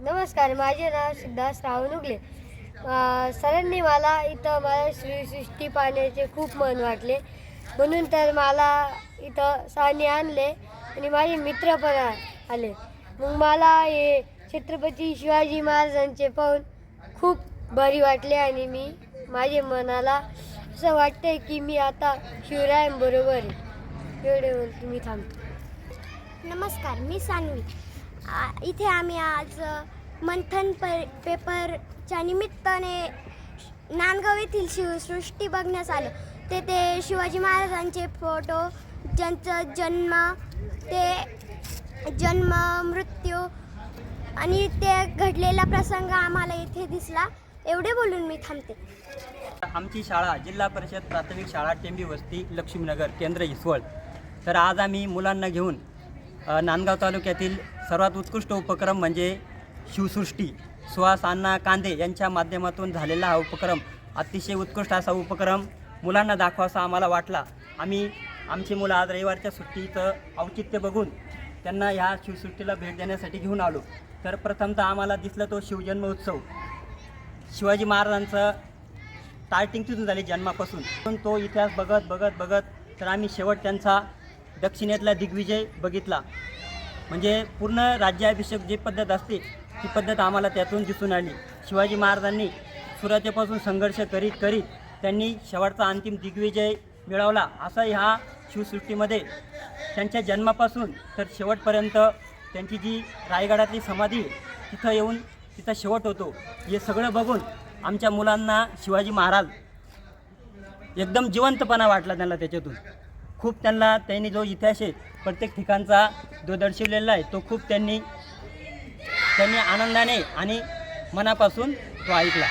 नमस्कार माझे नाव सिद्धार्थ रावण उगले. सरांनी मला इथं मला श्रीसृष्टी पाहण्याचे खूप मन वाटले. म्हणून तर मला इथं साने आणले आणि माझे मित्र पण आले. मग मला हे छत्रपती शिवाजी महाराजांचे पाहून खूप भारी वाटले आणि मी माझे मनाला असं वाटतंय की मी आता शिवरायांबरोबर आहे. एवढे मी थांबतो नमस्कार मी सानवी. इथे आम्ही आज मंथन पे पेपरच्या निमित्ताने नांदगाव येथील शिवसृष्टी बघण्यास आलो. तेथे शिवाजी महाराजांचे फोटो ज्यांचं जन्म ते जन्म मृत्यू आणि ते घडलेला प्रसंग आम्हाला इथे दिसला. एवढे बोलून मी थांबते. आमची शाळा जिल्हा परिषद प्राथमिक शाळा टेंबी वस्ती लक्ष्मीनगर केंद्र इसवळ. तर आज आम्ही मुलांना घेऊन नांदगाव तालुक्यातील सर्वात उत्कृष्ट उपक्रम म्हणजे शिवसृष्टी. सुहास अण्णा कांदे यांच्या माध्यमातून झालेला हा उपक्रम अतिशय उत्कृष्ट असा उपक्रम. मुलांना दाखवासा आम्हाला वाटला. आम्ही आमची मुलं आज रविवारच्या सुट्टीचं औचित्य बघून त्यांना ह्या शिवसृष्टीला भेट देण्यासाठी घेऊन आलो. तर प्रथमतः आम्हाला दिसलं तो शिवजन्म उत्सव. शिवाजी महाराजांचं स्टार्टिंग तिथून झाली जन्मापासून. पण तो इतिहास बघत बघत बघत तर आम्ही शेवट त्यांचा दक्षिणेतला दिग्विजय बघितला. म्हणजे पूर्ण राज्याभिषेक जी पद्धत असते ती पद्धत आम्हाला त्यातून दिसून आली. शिवाजी महाराजांनी सुरुवातीपासून संघर्ष करीत करीत त्यांनी शेवटचा अंतिम दिग्विजय मिळवला. असं ह्या शिवसृष्टीमध्ये त्यांच्या जन्मापासून तर शेवटपर्यंत त्यांची जी रायगडातली समाधी तिथं येऊन तिथं शेवट होतो. हे सगळं बघून आमच्या मुलांना शिवाजी महाराज एकदम जिवंतपणा वाटला त्यांना त्याच्यातून. खूप त्यांना त्यांनी जो इतिहास आहे प्रत्येक ठिकाणचा जो दर्शवलेला आहे तो खूप त्यांनी त्यांनी आनंदाने आणि मनापासून तो ऐकला.